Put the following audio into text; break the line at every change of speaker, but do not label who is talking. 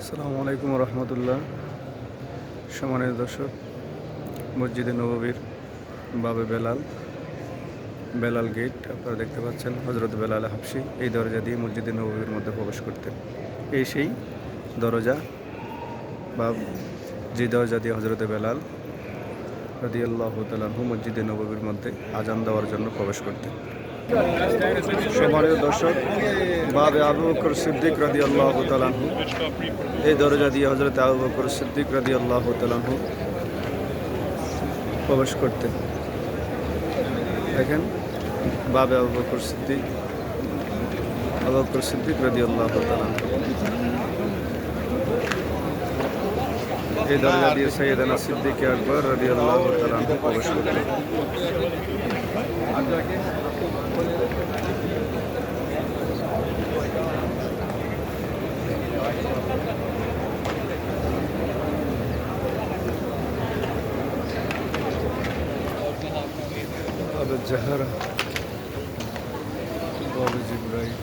আসসালামু আলাইকুম রহমতুল্লাহ। সম্মানিত দর্শক, মসজিদে নববীর বাবে বেলাল বেলাল গেট আপনারা দেখতে পাচ্ছেন হজরত বেলাল হাফসি এই দরজা দিয়ে মসজিদে নববীর মধ্যে প্রবেশ করতেন। এই সেই দরজা বা যে দরজা দিয়ে হজরত বেলাল রদি আল্লাহ তালু মসজিদে নববীর মধ্যে আজান দেওয়ার জন্য প্রবেশ করতেন। সম্মানিত দর্শক, বাবে আবু বকর সিদ্দিক রাদি আল্লাহ তালাহু এই দরজা দিয়ে হজরত আবু বকর সিদ্দিক রাদি আল্লাহ তালাহু প্রবেশ করতেন। দেখেন, বাবে আবু বকর সিদ্দিক, আবু বকর সিদ্দিক রাদি আল্লাহ তালাহু এই দরজা দিয়ে সৈয়দানা সিদ্দিক আকবর রাদি আল্লাহ তালাহু প্রবেশ করতেন। باب الجهرة باب جبرائيل